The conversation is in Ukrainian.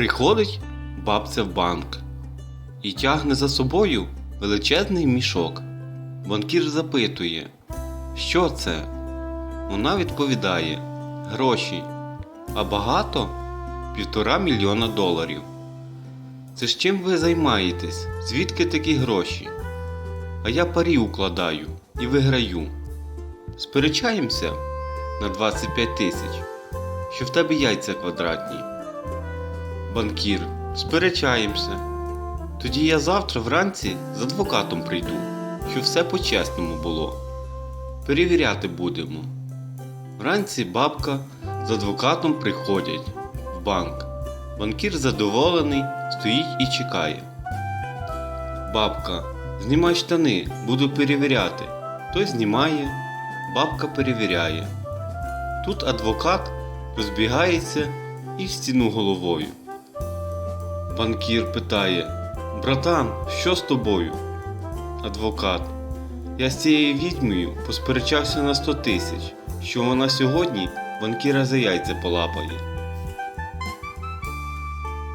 Приходить бабця в банк і тягне за собою величезний мішок. Банкір запитує, що це? Вона відповідає: гроші. А багато? Півтора мільйона доларів. Це з чим ви займаєтесь? Звідки такі гроші? А я парі укладаю і виграю. Сперечаємося на 25 тисяч, що в тебе яйця квадратні. Банкір, сперечаємося. Тоді я завтра вранці з адвокатом прийду, щоб все по-чесному було. Перевіряти будемо. Вранці бабка з адвокатом приходять в банк. Банкір задоволений, стоїть і чекає. Бабка, знімай штани, буду перевіряти. Той знімає, бабка перевіряє. Тут адвокат розбігається і в стіну головою. Банкір питає: Братан, що з тобою? Адвокат. Я з цією відьмою посперечався на 100 тисяч, що вона сьогодні банкіра за яйця полапає.